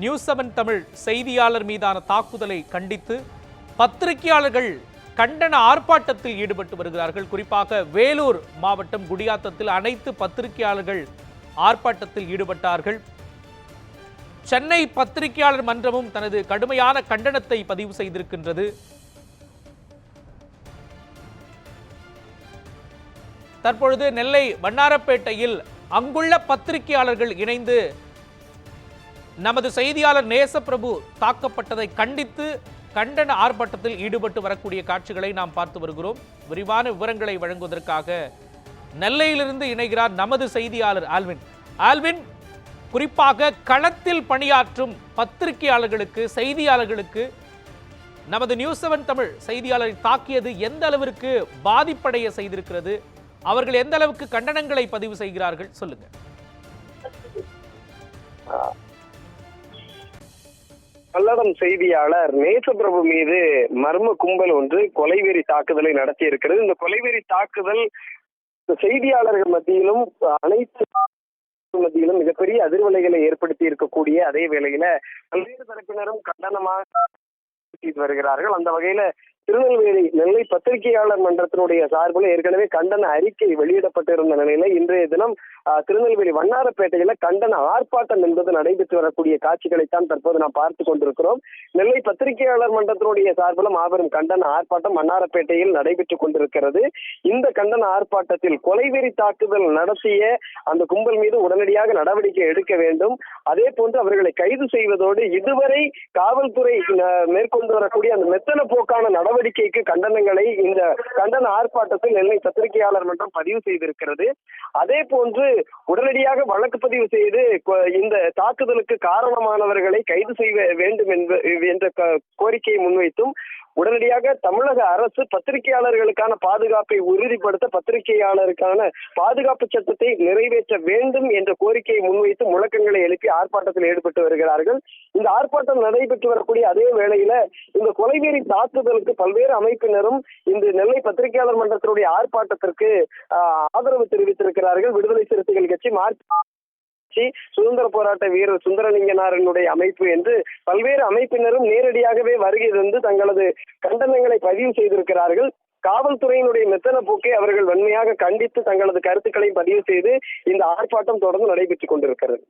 News seven Tamil செய்தியாளர் மீதான தாக்குதலை கண்டித்து பத்திரிகையாளர்கள் கண்டன ஆர்ப்பாட்டத்தில் ஈடுபட்டு வருகிறார்கள். குறிப்பாக வேலூர் மாவட்டம் குடியாத்தத்தில் அனைத்து பத்திரிகையாளர்கள் ஆர்ப்பாட்டத்தில் ஈடுபட்டார்கள். சென்னை பத்திரிகையாளர் மன்றமும் தனது கடுமையான கண்டனத்தை பதிவு செய்திருக்கின்றது. தற்பொழுது நெல்லை வண்ணாரப்பேட்டையில் அங்குள்ள பத்திரிகையாளர்கள் இணைந்து நமது செய்தியாளர் நேசப்பிரபு தாக்கப்பட்டதை கண்டித்து கண்டன ஆர்ப்பாட்டத்தில் ஈடுபட்டு வரக்கூடிய காட்சிகளை நாம் பார்த்து வருகிறோம். விரிவான விவரங்களை வழங்குவதற்காக நெல்லையிலிருந்து இணைகிறார் நமது செய்தியாளர் ஆல்வின். ஆல்வின் குறிப்பாக களத்தில் பணியாற்றும் பத்திரிகையாளர்களுக்கு செய்தியாளர்களுக்கு நமது நியூஸ் செவன் தமிழ் செய்தியாளரை தாக்கியது எந்த அளவிற்கு பாதிப்படைய செய்திருக்கிறது? அவர்கள் எந்த அளவுக்கு கண்டனங்களை பதிவு செய்கிறார்கள்? சொல்லுங்க. பல்லடம் செய்தியாளர் நேசபிரபு மீது மர்ம கும்பல் ஒன்று கொலைவெறி தாக்குதலை நடத்தி இருக்கிறது இந்த கொலைவெறி தாக்குதல் செய்தியாளர்கள் மத்தியிலும் அனைத்து மத்தியிலும் மிகப்பெரிய அதிர்வலைகளை ஏற்படுத்தி இருக்கக்கூடிய அதே வேளையில பல்வேறு தரப்பினரும் கண்டனமாக வருகிறார்கள். அந்த வகையில திருநெல்வேலி நெல்லை பத்திரிகையாளர் மன்றத்தினுடைய சார்பில் ஏற்கனவே கண்டன அறிக்கை வெளியிடப்பட்டிருந்த நிலையில இன்றைய தினம் ஆஹ், திருநெல்வேலி வண்ணாரப்பேட்டையில கண்டன ஆர்ப்பாட்டம் என்பது நடைபெற்று வரக்கூடிய காட்சிகளைத்தான் தற்போது நாம் பார்த்து கொண்டிருக்கிறோம். நெல்லை பத்திரிகையாளர் மன்றத்தினுடைய சார்பில் மாபெரும் கண்டன ஆர்ப்பாட்டம் வண்ணாரப்பேட்டையில் நடைபெற்றுக் கொண்டிருக்கிறது. இந்த கண்டன ஆர்ப்பாட்டத்தில் கொலைவெறி தாக்குதல் நடத்திய அந்த கும்பல் மீது உடனடியாக நடவடிக்கை எடுக்க வேண்டும். அதே போன்று அவர்களை கைது செய்வதோடு இதுவரை காவல்துறை மேற்கொண்டு வரக்கூடிய அந்த மெத்தன போக்கான நடவடிக்கைக்கு கண்டனங்களை இந்த கண்டன ஆர்ப்பாட்டத்தில் நெல்லை பத்திரிகையாளர் மன்றம் பதிவு செய்திருக்கிறது. அதே போன்று உடனடியாக வழக்கு பதிவு செய்து இந்த தாக்குதலுக்கு காரணமானவர்களை கைது செய்ய வேண்டும் என்ப- என்ற கோரிக்கையை முன்வைத்தும் உடனடியாக தமிழக அரசு பத்திரிகையாளர்களுக்கான பாதுகாப்பை உறுதிப்படுத்த பத்திரிகையாளருக்கான பாதுகாப்பு சட்டத்தை நிறைவேற்ற வேண்டும் என்ற கோரிக்கையை முன்வைத்து முழக்கங்களை எழுப்பி ஆர்ப்பாட்டத்தில் ஈடுபட்டு வருகிறார்கள். இந்த ஆர்ப்பாட்டம் நடைபெற்று வரக்கூடிய அதே வேளையில இந்த கொலைவெறி தாக்குதலுக்கு பல்வேறு அமைப்பினரும் இந்த நெல்லை பத்திரிகையாளர் மன்றத்தினுடைய ஆர்ப்பாட்டத்திற்கு ஆஹ், ஆதரவு தெரிவித்திருக்கிறார்கள். விடுதலை சிறுத்தைகள் கட்சி மார்ச் கட்சி சுதந்திர போராட்ட வீரர் சுந்தரலிங்கனாரனுடைய அமைப்பு என்று பல்வேறு அமைப்பினரும் நேரடியாகவே வருகை தந்து தங்களது கண்டனங்களை பதிவு செய்திருக்கிறார்கள். காவல்துறையினுடைய மெத்தன போக்கை அவர்கள் வன்மையாக கண்டித்து தங்களது கருத்துக்களை பதிவு செய்து இந்த ஆர்ப்பாட்டம் தொடர்ந்து நடைபெற்றுக் கொண்டிருக்கிறது.